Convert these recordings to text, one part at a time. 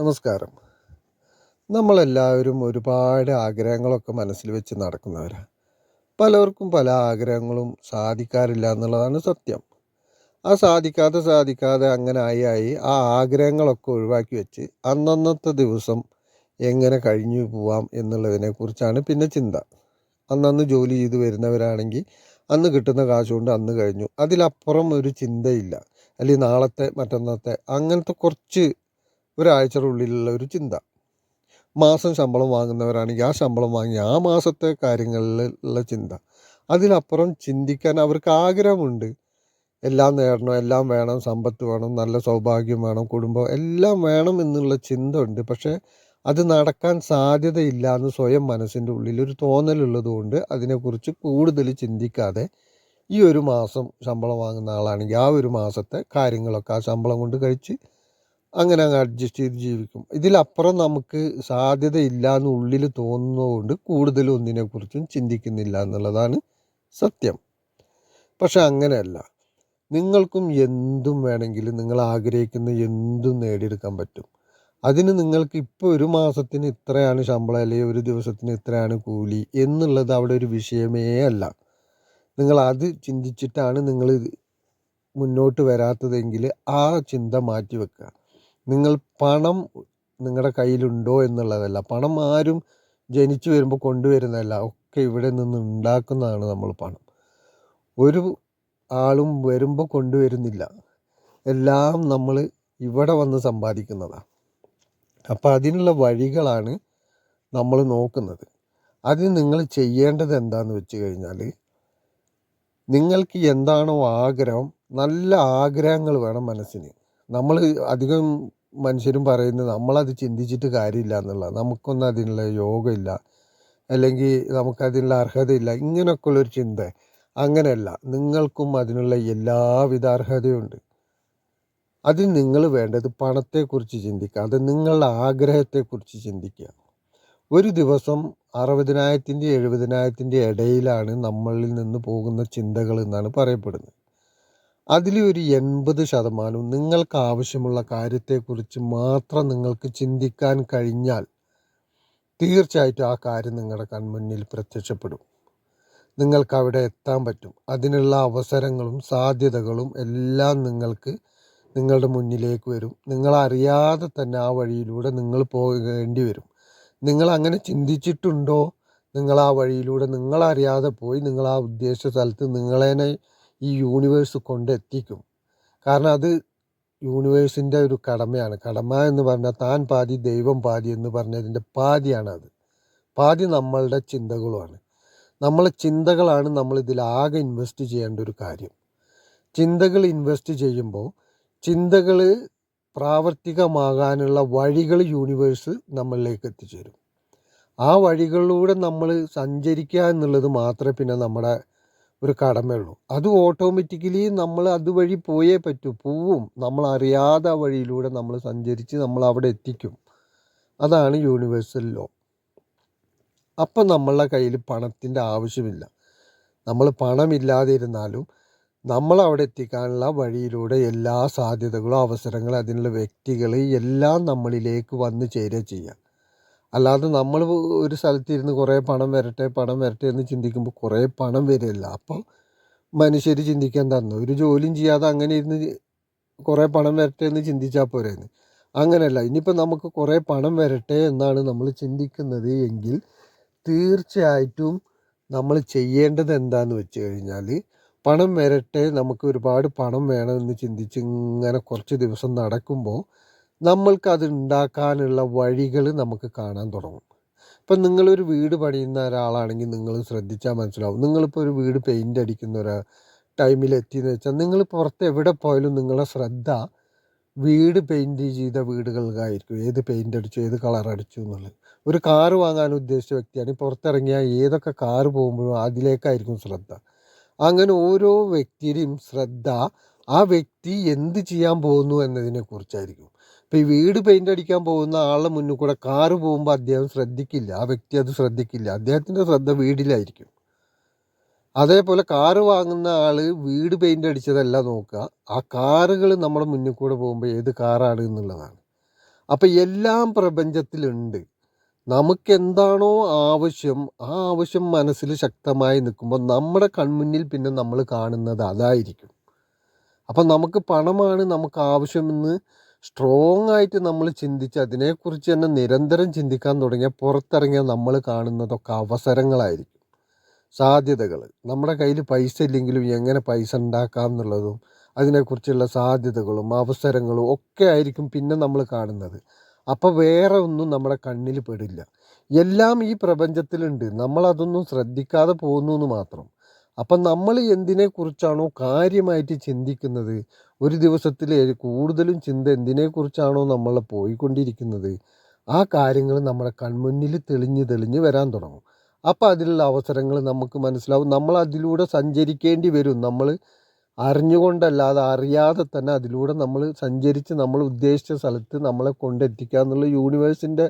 നമസ്കാരം. നമ്മളെല്ലാവരും ഒരുപാട് ആഗ്രഹങ്ങളൊക്കെ മനസ്സിൽ വെച്ച് നടക്കുന്നവരാണ് പലർക്കും പല ആഗ്രഹങ്ങളും സാധിക്കാറില്ല എന്നുള്ളതാണ് സത്യം. ആ സാധിക്കാതെ സാധിക്കാതെ അങ്ങനെ ആയി ആയി ആ ആഗ്രഹങ്ങളൊക്കെ ഒഴിവാക്കി വെച്ച് അന്നന്നത്തെ ദിവസം എങ്ങനെ കഴിഞ്ഞു പോവാം എന്നുള്ളതിനെക്കുറിച്ചാണ് പിന്നെ ചിന്ത. അന്നന്ന് ജോലി ചെയ്ത് വരുന്നവരാണെങ്കിൽ അന്ന് കിട്ടുന്ന കാശുകൊണ്ട് അന്ന് കഴിഞ്ഞു. അതിലപ്പുറം ഒരു ചിന്തയില്ല. അല്ലെങ്കിൽ നാളത്തെ മറ്റന്നത്തെ അങ്ങനത്തെ കുറച്ച് ഒരാഴ്ചയുടെ ഉള്ളിലുള്ള ഒരു ചിന്ത. മാസം ശമ്പളം വാങ്ങുന്നവരാണെങ്കിൽ ആ ശമ്പളം വാങ്ങി ആ മാസത്തെ കാര്യങ്ങളിലുള്ള ചിന്ത. അതിലപ്പുറം ചിന്തിക്കാൻ അവർക്ക് ആഗ്രഹമുണ്ട്. എല്ലാം നേടണം എല്ലാം വേണം സമ്പത്ത് വേണം നല്ല സൗഭാഗ്യം വേണം കുടുംബം എല്ലാം വേണം എന്നുള്ള ചിന്ത ഉണ്ട് പക്ഷേ അത് നടക്കാൻ സാധ്യതയില്ല എന്ന് സ്വയം മനസ്സിന്റെ ഉള്ളിൽ ഒരു തോന്നലുള്ളത് കൊണ്ട് അതിനെക്കുറിച്ച് കൂടുതൽ ചിന്തിക്കാതെ ഈ ഒരു മാസം ശമ്പളം വാങ്ങുന്ന ആളാണെങ്കിൽ ആ ഒരു മാസത്തെ കാര്യങ്ങളൊക്കെ ആ ശമ്പളം കൊണ്ട് കഴിച്ച് അങ്ങനെ അങ്ങ് അഡ്ജസ്റ്റ് ചെയ്ത് ജീവിക്കും. ഇതിലപ്പുറം നമുക്ക് സാധ്യതയില്ല എന്ന് ഉള്ളിൽ തോന്നുന്നതുകൊണ്ട് കൂടുതൽ ഒന്നിനെക്കുറിച്ചും ചിന്തിക്കുന്നില്ല എന്നുള്ളതാണ് സത്യം. പക്ഷെ അങ്ങനെയല്ല. നിങ്ങൾക്കും എന്തും വേണമെങ്കിൽ നിങ്ങൾ ആഗ്രഹിക്കുന്ന എന്തും നേടിയെടുക്കാൻ പറ്റും. അതിന് നിങ്ങൾക്ക് ഇപ്പോൾ ഒരു മാസത്തിന് ഇത്രയാണ് ശമ്പളം അല്ലെങ്കിൽ ഒരു ദിവസത്തിന് ഇത്രയാണ് കൂലി എന്നുള്ളത് അവിടെ ഒരു വിഷയമേ അല്ല. നിങ്ങൾ അത് ചിന്തിച്ചിട്ടാണ് നിങ്ങൾ മുന്നോട്ട് വരാത്തതെങ്കിൽ ആ ചിന്ത മാറ്റി വെക്കുക. നിങ്ങൾ പണം നിങ്ങളുടെ കയ്യിലുണ്ടോ എന്നുള്ളതല്ല. പണം ആരും ജനിച്ചു വരുമ്പോൾ കൊണ്ടുവരുന്നതല്ല. ഒക്കെ ഇവിടെ നിന്ന് ഉണ്ടാക്കുന്നതാണ് നമ്മൾ പണം. ഒരു ആളും വരുമ്പോൾ കൊണ്ടുവരുന്നില്ല. എല്ലാം നമ്മൾ ഇവിടെ വന്ന് സമ്പാദിക്കുന്നതാണ് അപ്പോൾ അതിനുള്ള വഴികളാണ് നമ്മൾ നോക്കുന്നത്. അതിന് നിങ്ങൾ ചെയ്യേണ്ടത് എന്താണെന്ന് വെച്ച് കഴിഞ്ഞാൽ നിങ്ങൾക്ക് എന്താണോ ആഗ്രഹം നല്ല ആഗ്രഹങ്ങൾ വേണം മനസ്സിന്. നമ്മൾ അധികം മനുഷ്യരും പറയുന്നത് നമ്മളത് ചിന്തിച്ചിട്ട് കാര്യമില്ല എന്നുള്ള നമുക്കൊന്നും അതിനുള്ള യോഗമില്ല അല്ലെങ്കിൽ നമുക്കതിനുള്ള അർഹതയില്ല ഇങ്ങനെയൊക്കെ ഇങ്ങനെയൊക്കെയുള്ളൊരു ചിന്ത. അങ്ങനെയല്ല നിങ്ങൾക്കും അതിനുള്ള എല്ലാവിധ അർഹതയുണ്ട്. അതിൽ നിങ്ങൾ വേണ്ടത് പണത്തെക്കുറിച്ച് ചിന്തിക്കുക അത് നിങ്ങളുടെ ആഗ്രഹത്തെക്കുറിച്ച് ചിന്തിക്കുക. ഒരു ദിവസം അറുപതിനായിരത്തിന്റെ എഴുപതിനായിരത്തിന്റെ ഇടയിലാണ് നമ്മളിൽ നിന്ന് പോകുന്ന ചിന്തകൾ എന്നാണ് പറയപ്പെടുന്നത്. അതിൽ ഒരു എൺപത് ശതമാനവും നിങ്ങൾക്ക് ആവശ്യമുള്ള കാര്യത്തെക്കുറിച്ച് മാത്രം നിങ്ങൾക്ക് ചിന്തിക്കാൻ കഴിഞ്ഞാൽ തീർച്ചയായിട്ടും ആ കാര്യം നിങ്ങളുടെ കൺമുന്നിൽ പ്രത്യക്ഷപ്പെടും. നിങ്ങൾക്ക് അവിടെ എത്താൻ പറ്റും. അതിനുള്ള അവസരങ്ങളും സാധ്യതകളും എല്ലാം നിങ്ങൾക്ക് നിങ്ങളുടെ മുന്നിലേക്ക് വരും. നിങ്ങളറിയാതെ തന്നെ ആ വഴിയിലൂടെ നിങ്ങൾ പോകേണ്ടി വരും. നിങ്ങൾ അങ്ങനെ ചിന്തിച്ചിട്ടുണ്ടോ? നിങ്ങൾ ആ വഴിയിലൂടെ നിങ്ങളറിയാതെ പോയി നിങ്ങൾ ആ ഉദ്ദേശ സ്ഥലത്ത് നിങ്ങളേനെ ഈ യൂണിവേഴ്സ് കൊണ്ടെത്തിക്കും. കാരണം അത് യൂണിവേഴ്സിന്റെ ഒരു കടമയാണ്. കടമ എന്ന് പറഞ്ഞാൽ താൻ പാതി ദൈവം പാതി എന്ന് പറഞ്ഞതിന്റെ പാതിയാണ് അത് പാതി നമ്മളുടെ ചിന്തകളുമാണ്. നമ്മളെ ചിന്തകളാണ് നമ്മൾ ഇതിലാകെ ഇൻവെസ്റ്റ് ചെയ്യേണ്ട ഒരു കാര്യം. ചിന്തകൾ ഇൻവെസ്റ്റ് ചെയ്യുമ്പോൾ ചിന്തകൾ പ്രാവർത്തികമാകാനുള്ള വഴികൾ യൂണിവേഴ്സ് നമ്മളിലേക്ക് എത്തിച്ചേരും. ആ വഴികളിലൂടെ നമ്മൾ സഞ്ചരിക്കുക എന്നുള്ളത് മാത്രമേ പിന്നെ നമ്മുടെ ഒരു കടമയുള്ളൂ. അത് ഓട്ടോമാറ്റിക്കലി നമ്മൾ അതുവഴി പോയേ പറ്റൂ. പോവും നമ്മൾ അറിയാതെ വഴിയിലൂടെ നമ്മൾ സഞ്ചരിച്ച് നമ്മൾ അവിടെ എത്തിക്കും. അതാണ് യൂണിവേഴ്സൽ ലോ അപ്പം നമ്മളുടെ കയ്യിൽ പണത്തിന്റെ ആവശ്യമില്ല. നമ്മൾ പണമില്ലാതെ ഇരുന്നാലും നമ്മൾ അവിടെ എത്തിക്കാനുള്ള വഴിയിലൂടെ എല്ലാ സാധ്യതകളും അവസരങ്ങളും അതിനുള്ള വ്യക്തികൾ എല്ലാം നമ്മളിലേക്ക് വന്ന് ചേരുക ചെയ്യുക. അല്ലാതെ നമ്മൾ ഒരു സ്ഥലത്തിരുന്ന് കുറേ പണം വരട്ടെ പണം വരട്ടെ എന്ന് ചിന്തിക്കുമ്പോൾ കുറേ പണം വരില്ല അപ്പോൾ മനുഷ്യർ ചിന്തിക്കാൻ തന്നു. ഒരു ജോലിയും ചെയ്യാതെ അങ്ങനെ ഇരുന്ന് കുറേ പണം വരട്ടെ എന്ന് ചിന്തിച്ചാൽ പോരെന്ന്. അങ്ങനെയല്ല. ഇനിയിപ്പോൾ നമുക്ക് കുറേ പണം വരട്ടെ എന്നാണ് നമ്മൾ ചിന്തിക്കുന്നത് എങ്കിൽ തീർച്ചയായിട്ടും നമ്മൾ ചെയ്യേണ്ടത് എന്താണെന്ന് വെച്ച് കഴിഞ്ഞാൽ പണം വരട്ടെ നമുക്ക് ഒരുപാട് പണം വേണമെന്ന് ചിന്തിച്ച് ഇങ്ങനെ കുറച്ച് ദിവസം നടക്കുമ്പോൾ നമ്മൾക്കത് ഉണ്ടാക്കാനുള്ള വഴികൾ നമുക്ക് കാണാൻ തുടങ്ങും. ഇപ്പം നിങ്ങളൊരു വീട് പണിയുന്ന ഒരാളാണെങ്കിൽ നിങ്ങൾ ശ്രദ്ധിച്ചാൽ മനസ്സിലാവും. നിങ്ങളിപ്പോൾ ഒരു വീട് പെയിന്റ് അടിക്കുന്ന ഒരു ടൈമിൽ എത്തിയെന്ന് വെച്ചാൽ നിങ്ങൾ പുറത്ത് എവിടെ പോയാലും നിങ്ങളുടെ ശ്രദ്ധ വീട് പെയിന്റ് ചെയ്ത വീടുകൾക്കായിരിക്കും ഏത് പെയിന്റ് അടിച്ചു ഏത് കളർ അടിച്ചു എന്നുള്ളത്. ഒരു കാറ് വാങ്ങാൻ ഉദ്ദേശിച്ച വ്യക്തിയാണ് പുറത്തിറങ്ങിയാൽ ഏതൊക്കെ കാറ് പോകുമ്പോഴും അതിലേക്കായിരിക്കും ശ്രദ്ധ. അങ്ങനെ ഓരോ വ്യക്തിയുടെയും ശ്രദ്ധ ആ വ്യക്തി എന്ത് ചെയ്യാൻ പോകുന്നു എന്നതിനെ ഇപ്പം ഈ വീട് പെയിന്റ് അടിക്കാൻ പോകുന്ന ആളുടെ മുന്നിൽ കൂടെ കാറ് പോകുമ്പോൾ അദ്ദേഹം ശ്രദ്ധിക്കില്ല. ആ വ്യക്തി അത് ശ്രദ്ധിക്കില്ല. അദ്ദേഹത്തിന്റെ ശ്രദ്ധ വീടിലായിരിക്കും. അതേപോലെ കാറ് വാങ്ങുന്ന ആൾ വീട് പെയിന്റ് അടിച്ചതല്ല നോക്കുക. ആ കാറുകൾ നമ്മുടെ മുന്നിൽ കൂടെ പോകുമ്പോൾ ഏത് കാറാണ് എന്നുള്ളതാണ്. അപ്പോൾ എല്ലാം പ്രപഞ്ചത്തിലുണ്ട്. നമുക്കെന്താണോ ആവശ്യം ആ ആവശ്യം മനസ്സിൽ ശക്തമായി നിൽക്കുമ്പോൾ നമ്മുടെ കൺമുന്നിൽ പിന്നെ നമ്മൾ കാണുന്നത് അതായിരിക്കും. അപ്പം നമുക്ക് പണമാണ് നമുക്ക് ആവശ്യമെന്ന് സ്ട്രോങ് ആയിട്ട് നമ്മൾ ചിന്തിച്ച് അതിനെക്കുറിച്ച് തന്നെ നിരന്തരം ചിന്തിക്കാൻ തുടങ്ങിയാൽ പുറത്തിറങ്ങിയാൽ നമ്മൾ കാണുന്നതൊക്കെ അവസരങ്ങളായിരിക്കും. സാധ്യതകൾ നമ്മുടെ കയ്യിൽ പൈസ ഇല്ലെങ്കിലും എങ്ങനെ പൈസ ഉണ്ടാക്കാം എന്നുള്ളതും അതിനെക്കുറിച്ചുള്ള സാധ്യതകളും അവസരങ്ങളും ഒക്കെ ആയിരിക്കും പിന്നെ നമ്മൾ കാണുന്നത്. അപ്പോൾ വേറെ ഒന്നും നമ്മുടെ കണ്ണിൽ പെടില്ല. എല്ലാം ഈ പ്രപഞ്ചത്തിലുണ്ട്. നമ്മളതൊന്നും ശ്രദ്ധിക്കാതെ പോകുന്നു എന്ന് മാത്രം. അപ്പം നമ്മൾ എന്തിനെക്കുറിച്ചാണോ കാര്യമായിട്ട് ചിന്തിക്കുന്നത്? ഒരു ദിവസത്തിൽ കൂടുതലും ചിന്ത എന്തിനെക്കുറിച്ചാണോ നമ്മൾ പോയിക്കൊണ്ടിരിക്കുന്നത്? ആ കാര്യങ്ങൾ നമ്മുടെ കൺമുന്നിൽ തെളിഞ്ഞ് തെളിഞ്ഞ് വരാൻ തുടങ്ങും. അപ്പോൾ അതിലുള്ള അവസരങ്ങൾ നമുക്ക് മനസ്സിലാവും. നമ്മൾ അതിലൂടെ സഞ്ചരിക്കേണ്ടി വരും. നമ്മൾ അറിഞ്ഞുകൊണ്ടല്ലാതെ അറിയാതെ തന്നെ അതിലൂടെ നമ്മൾ സഞ്ചരിച്ച് നമ്മൾ ഉദ്ദേശിച്ച സ്ഥലത്ത് നമ്മളെ കൊണ്ടെത്തിക്കുക എന്നുള്ള യൂണിവേഴ്സിന്റെ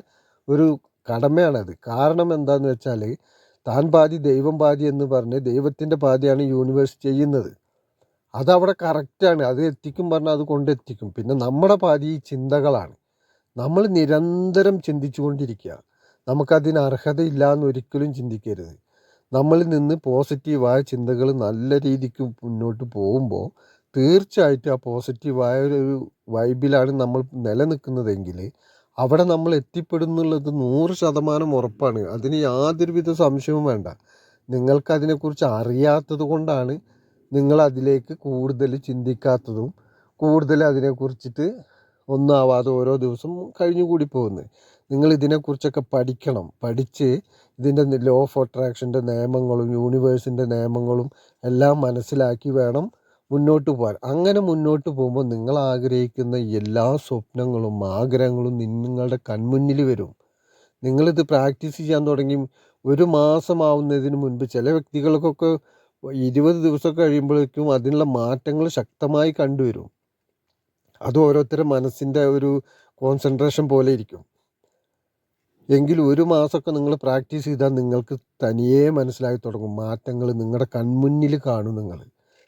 ഒരു കടമയാണത്. കാരണം എന്താന്ന് വെച്ചാൽ താൻ പാതി ദൈവം പാതി എന്ന് പറഞ്ഞ് ദൈവത്തിന്റെ പാതിയാണ് യൂണിവേഴ്സ് ചെയ്യുന്നത്. അതവിടെ കറക്റ്റാണ് അത് എത്തിക്കും പറഞ്ഞാൽ അത് കൊണ്ടെത്തിക്കും പിന്നെ നമ്മുടെ പാതി ഈ ചിന്തകളാണ്. നമ്മൾ നിരന്തരം ചിന്തിച്ചുകൊണ്ടിരിക്കുക. നമുക്കതിന് അർഹതയില്ല എന്ന് ഒരിക്കലും ചിന്തിക്കരുത്. നമ്മളിൽ നിന്ന് പോസിറ്റീവായ ചിന്തകൾ നല്ല രീതിക്ക് മുന്നോട്ട് പോകുമ്പോൾ തീർച്ചയായിട്ടും ആ പോസിറ്റീവായ ഒരു വൈബിലാണ് നമ്മൾ നിലനിൽക്കുന്നതെങ്കിൽ അവിടെ നമ്മൾ എത്തിപ്പെടുന്നുള്ളത് നൂറ് ശതമാനം ഉറപ്പാണ്. അതിന് യാതൊരുവിധ സംശയവും വേണ്ട. നിങ്ങൾക്കതിനെക്കുറിച്ച് അറിയാത്തത് കൊണ്ടാണ് നിങ്ങളതിലേക്ക് കൂടുതൽ ചിന്തിക്കാത്തതും കൂടുതൽ അതിനെക്കുറിച്ചിട്ട് ഒന്നാവാതെ ഓരോ ദിവസം കഴിഞ്ഞു കൂടി പോകുന്നത്. നിങ്ങൾ ഇതിനെക്കുറിച്ചൊക്കെ പഠിക്കണം. പഠിച്ച് ഇതിന്റെ ലോ ഓഫ് അട്രാക്ഷന്റെ നിയമങ്ങളും യൂണിവേഴ്സിന്റെ നിയമങ്ങളും എല്ലാം മനസ്സിലാക്കി വേണം മുന്നോട്ട് പോകാൻ. അങ്ങനെ മുന്നോട്ട് പോകുമ്പോൾ നിങ്ങൾ ആഗ്രഹിക്കുന്ന എല്ലാ സ്വപ്നങ്ങളും ആഗ്രഹങ്ങളും നിങ്ങളുടെ കൺമുന്നിൽ വരും. നിങ്ങളിത് പ്രാക്ടീസ് ചെയ്യാൻ തുടങ്ങി ഒരു മാസമാവുന്നതിന് മുൻപ് ചില വ്യക്തികൾക്കൊക്കെ ഇരുപത് ദിവസം കഴിയുമ്പോഴേക്കും അതിനുള്ള മാറ്റങ്ങൾ ശക്തമായി കണ്ടുവരും. അത് ഓരോരുത്തരുടെ മനസ്സിന്റെ ഒരു കോൺസെൻട്രേഷൻ പോലെ ഇരിക്കും. എങ്കിൽ ഒരു മാസമൊക്കെ നിങ്ങൾ പ്രാക്ടീസ് ചെയ്താൽ നിങ്ങൾക്ക് തനിയേ മനസ്സിലായി തുടങ്ങും. മാറ്റങ്ങൾ നിങ്ങളുടെ കൺമുന്നിൽ കാണും നിങ്ങൾ.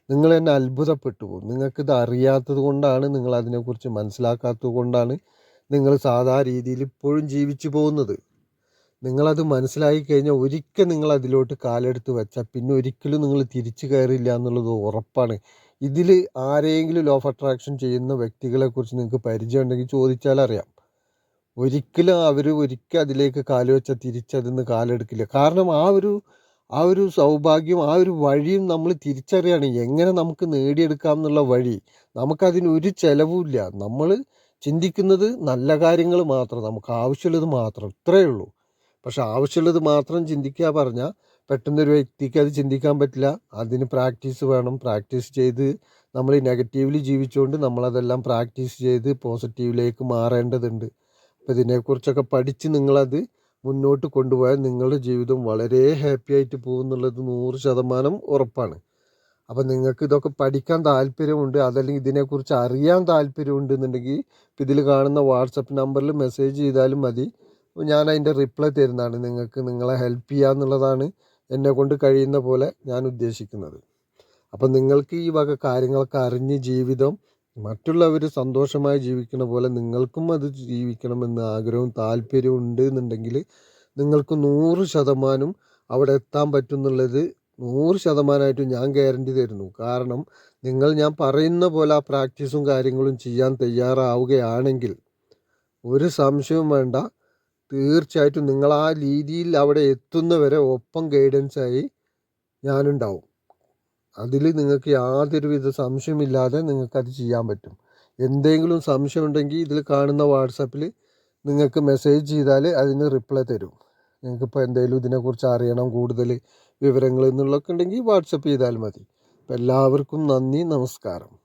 നിങ്ങൾ തന്നെ അത്ഭുതപ്പെട്ടു പോകും. നിങ്ങൾക്കിത് അറിയാത്തത് കൊണ്ടാണ് നിങ്ങൾ അതിനെക്കുറിച്ച് മനസ്സിലാക്കാത്തത് കൊണ്ടാണ് നിങ്ങൾ സാധാ രീതിയിൽ ഇപ്പോഴും ജീവിച്ചു പോകുന്നത്. നിങ്ങളത് മനസ്സിലാക്കി കഴിഞ്ഞാൽ ഒരിക്കൽ നിങ്ങൾ അതിലോട്ട് കാലെടുത്ത് വെച്ചാൽ പിന്നെ ഒരിക്കലും നിങ്ങൾ തിരിച്ചു കയറില്ല എന്നുള്ളത് ഉറപ്പാണ്. ഇതിൽ ആരെങ്കിലും ലോഫ് അട്രാക്ഷൻ ചെയ്യുന്ന വ്യക്തികളെക്കുറിച്ച് നിങ്ങൾക്ക് പരിചയം ഉണ്ടെങ്കിൽ ചോദിച്ചാൽ അറിയാം. ഒരിക്കലും അവർ ഒരിക്കൽ അതിലേക്ക് കാൽ വെച്ചാൽ തിരിച്ചതിന്ന് കാലെടുക്കില്ല. കാരണം ആ ഒരു ആ ഒരു സൗഭാഗ്യം ആ ഒരു വഴിയും നമ്മൾ തിരിച്ചറിയാണ് എങ്ങനെ നമുക്ക് നേടിയെടുക്കാം എന്നുള്ള വഴി. നമുക്കതിന് ഒരു ചിലവുമില്ല. നമ്മൾ ചിന്തിക്കുന്നത് നല്ല കാര്യങ്ങൾ മാത്രം നമുക്ക് ആവശ്യമുള്ളത് മാത്രം ഇത്രയേ ഉള്ളൂ. പക്ഷെ ആവശ്യമുള്ളത് മാത്രം ചിന്തിക്കുക പറഞ്ഞാൽ പെട്ടെന്നൊരു വ്യക്തിക്ക് അത് ചിന്തിക്കാൻ പറ്റില്ല. അതിന് പ്രാക്ടീസ് വേണം. പ്രാക്ടീസ് ചെയ്ത് നമ്മൾ നെഗറ്റീവ്ലി ജീവിച്ചുകൊണ്ട് നമ്മളതെല്ലാം പ്രാക്ടീസ് ചെയ്ത് പോസിറ്റീവിലേക്ക് മാറേണ്ടതുണ്ട്. അപ്പോൾ ഇതിനെക്കുറിച്ചൊക്കെ പഠിച്ച് നിങ്ങളത് മുന്നോട്ട് കൊണ്ടുപോയാൽ നിങ്ങളുടെ ജീവിതം വളരെ ഹാപ്പി ആയിട്ട് പോകും എന്നുള്ളത് നൂറ് ശതമാനം ഉറപ്പാണ്. അപ്പം നിങ്ങൾക്ക് ഇതൊക്കെ പഠിക്കാൻ താല്പര്യമുണ്ട് അതല്ലെങ്കിൽ ഇതിനെക്കുറിച്ച് അറിയാൻ താല്പര്യമുണ്ട് എന്നുണ്ടെങ്കിൽ ഇതിൽ കാണുന്ന വാട്സപ്പ് നമ്പറിൽ മെസ്സേജ് ചെയ്താലും മതി. ഞാൻ അതിന്റെ റിപ്ലൈ തരുന്നതാണ്. നിങ്ങൾക്ക് നിങ്ങളെ ഹെൽപ്പ് ചെയ്യുക എന്നുള്ളതാണ് എന്നെ കൊണ്ട് കഴിയുന്ന പോലെ ഞാൻ ഉദ്ദേശിക്കുന്നത്. അപ്പം നിങ്ങൾക്ക് ഈ വക കാര്യങ്ങളൊക്കെ അറിഞ്ഞ് ജീവിതം മറ്റുള്ളവർ സന്തോഷമായി ജീവിക്കുന്ന പോലെ നിങ്ങൾക്കും അത് ജീവിക്കണമെന്ന് ആഗ്രഹവും താല്പര്യവും ഉണ്ട് എന്നുണ്ടെങ്കിൽ നിങ്ങൾക്ക് നൂറ് ശതമാനം അവിടെ എത്താൻ പറ്റും എന്നുള്ളത് നൂറ് ശതമാനമായിട്ടും ഞാൻ ഗ്യാരണ്ടി തരുന്നു. കാരണം നിങ്ങൾ ഞാൻ പറയുന്ന പോലെ ആ പ്രാക്ടീസും കാര്യങ്ങളും ചെയ്യാൻ തയ്യാറാവുകയാണെങ്കിൽ ഒരു സംശയവും വേണ്ട. തീർച്ചയായിട്ടും നിങ്ങൾ ആ രീതിയിൽ അവിടെ എത്തുന്നവരെ ഒപ്പം ഗൈഡൻസായി ഞാനുണ്ടാവും. അതിൽ നിങ്ങൾക്ക് യാതൊരുവിധ സംശയമില്ലാതെ നിങ്ങൾക്കത് ചെയ്യാൻ പറ്റും. എന്തെങ്കിലും സംശയം ഉണ്ടെങ്കിൽ ഇതിൽ കാണുന്ന വാട്സാപ്പിൽ നിങ്ങൾക്ക് മെസ്സേജ് ചെയ്താൽ അതിന് റിപ്ലൈ തരും. നിങ്ങൾക്കിപ്പോൾ എന്തെങ്കിലും ഇതിനെക്കുറിച്ച് അറിയണം കൂടുതൽ വിവരങ്ങൾ എന്നുള്ളതൊക്കെ ഉണ്ടെങ്കിൽ വാട്സപ്പ് ചെയ്താൽ മതി. എല്ലാവർക്കും നന്ദി നമസ്കാരം.